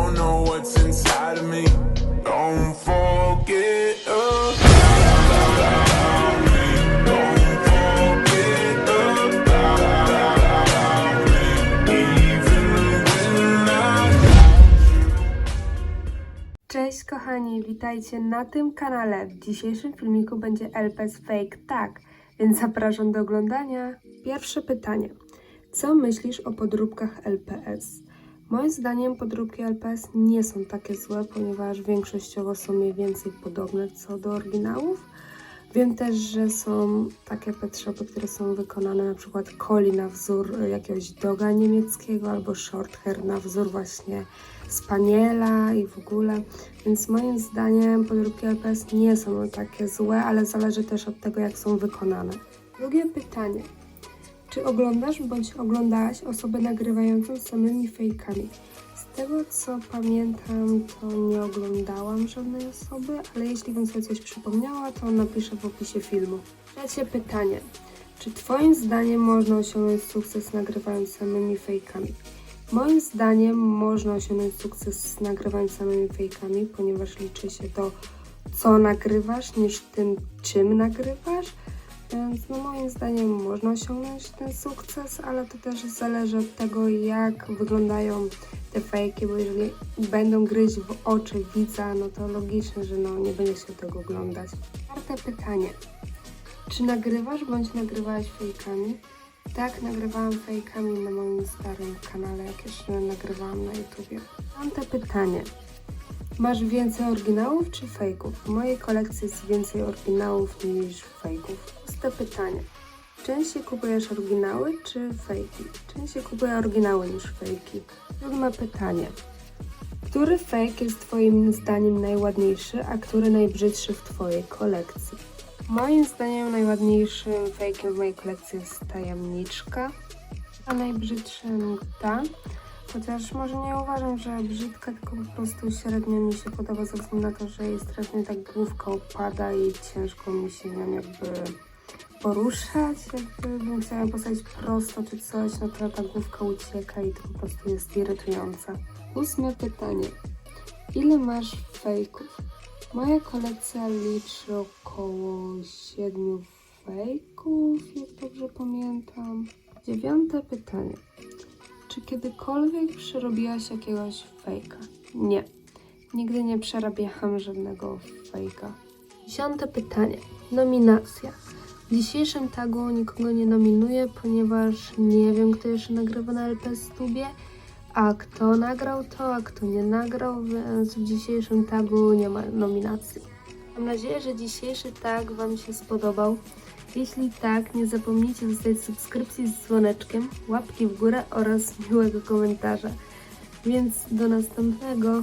don't know what's inside of me. Don't forget about me. Don't forget about me. Even when Cześć kochani, witajcie na tym kanale. W dzisiejszym filmiku będzie LPS Fake Tak, więc zapraszam do oglądania. Pierwsze pytanie. Co myślisz o podróbkach LPS? Moim zdaniem podróbki LPS nie są takie złe, ponieważ większościowo są mniej więcej podobne co do oryginałów. Wiem też, że są takie pet shopy, które są wykonane na przykład coli na wzór jakiegoś doga niemieckiego albo short hair na wzór właśnie spaniela i w ogóle. Więc moim zdaniem podróbki LPS nie są takie złe, ale zależy też od tego, jak są wykonane. Drugie pytanie. Czy oglądasz bądź oglądałaś osobę nagrywającą samymi fejkami? Z tego co pamiętam, to nie oglądałam żadnej osoby, ale jeśli bym sobie coś przypomniała, to napiszę w opisie filmu. Trzecie pytanie. Czy Twoim zdaniem można osiągnąć sukces nagrywając samymi fejkami? Moim zdaniem można osiągnąć sukces nagrywając samymi fejkami, ponieważ liczy się to, co nagrywasz, niż tym, czym nagrywasz. Więc no moim zdaniem można osiągnąć ten sukces, ale to też zależy od tego, jak wyglądają te fejki, bo jeżeli będą gryźć w oczy widza, no to logicznie, że no nie będzie się tego oglądać. Czwarte pytanie. Czy nagrywasz bądź nagrywałaś fejkami? Tak, nagrywałam fejkami na moim starym kanale, jak jeszcze nagrywałam na YouTubie. Piąte pytanie. Masz więcej oryginałów czy fejków? W mojej kolekcji jest więcej oryginałów niż fejków. Szóste pytanie. Częściej kupujesz oryginały czy fejki? Częściej kupuję oryginały niż fejki. Siódme pytanie. Który fake jest Twoim zdaniem najładniejszy, a który najbrzydszy w Twojej kolekcji? Moim zdaniem najładniejszym fake'iem w mojej kolekcji jest tajemniczka, a najbrzydszym ta. Chociaż może nie uważam, że brzydka, tylko po prostu średnio mi się podoba ze względu na to, że jej strasznie tak główka opada i ciężko mi się nią jakby poruszać. Jakby bym chciała postawić prosto czy coś, no to ta główka ucieka i to po prostu jest irytujące. Ósme pytanie. Ile masz fejków? Moja kolekcja liczy około 7 fejków, jak dobrze pamiętam. Dziewiąte pytanie. Czy kiedykolwiek przerobiłaś jakiegoś fejka? Nie. Nigdy nie przerabiałam żadnego fejka. Dziesiąte pytanie. Nominacja. W dzisiejszym tagu nikogo nie nominuję, ponieważ nie wiem, kto jeszcze nagrywa na LP Stubie, a kto nagrał to, a kto nie nagrał, więc w dzisiejszym tagu nie ma nominacji. Mam nadzieję, że dzisiejszy tag Wam się spodobał. Jeśli tak, nie zapomnijcie zostawić subskrypcji z dzwoneczkiem, łapki w górę oraz miłego komentarza. Więc do następnego.